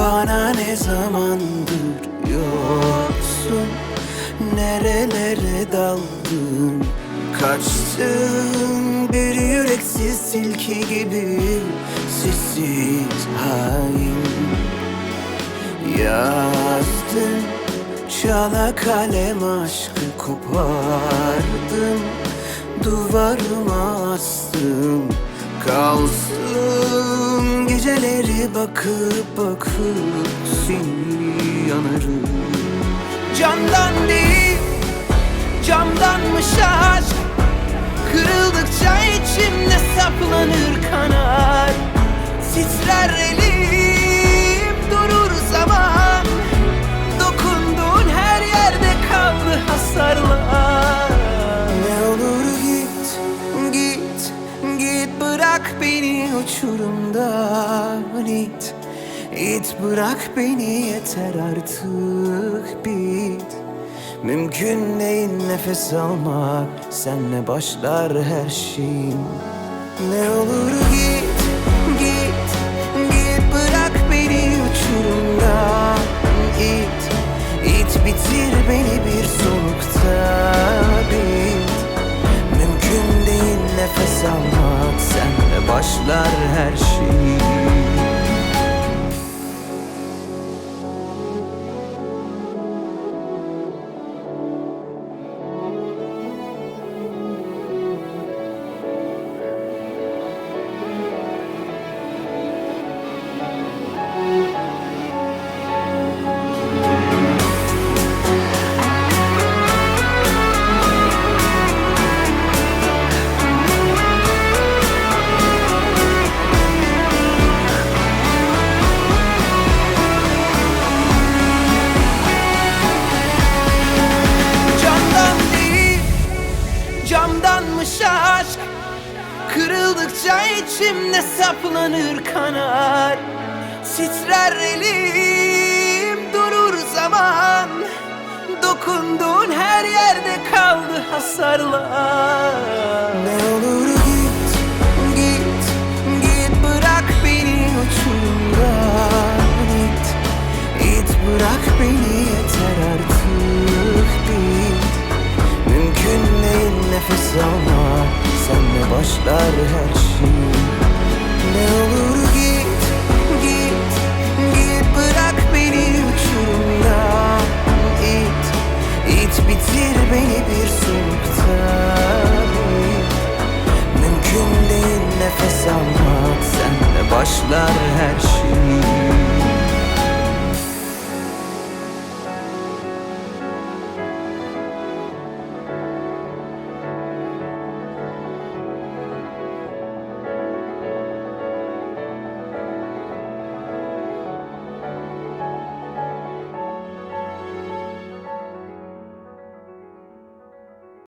Bana ne zamandır yoksun? Nerelere daldın? Kaçtın? Bir yüreksiz tilki gibi Sessiz hain. Yazdım Çala kalem aşkı kopardım Duvarıma astım Kalsın geceleri bakıp bakıp seni yanarım. Camdan değil camdanmış aşk. Kırıldıkça içimde saplanır kanar. Titrer elim durur zaman. Dokunduğun her yerde kaldı hasarlar bırak beni uçurumdan it. İt bırak beni yeter artık bit. Mümkün değil nefes almak Senle başlar her şeyim. Ne olur git, nefes almak Senle başlar her şey Kırıldıkça içimde saplanır kanar. Titrer elim durur zaman. Dokunduğun her yerde kaldı hasarlar. Ne olur git, git, git bırak beni uçurumdan it İt bırak beni yeter artık. Bit Mümkün değil nefes alma. Senle başlar her şey Nefes almak Senle başlar her şey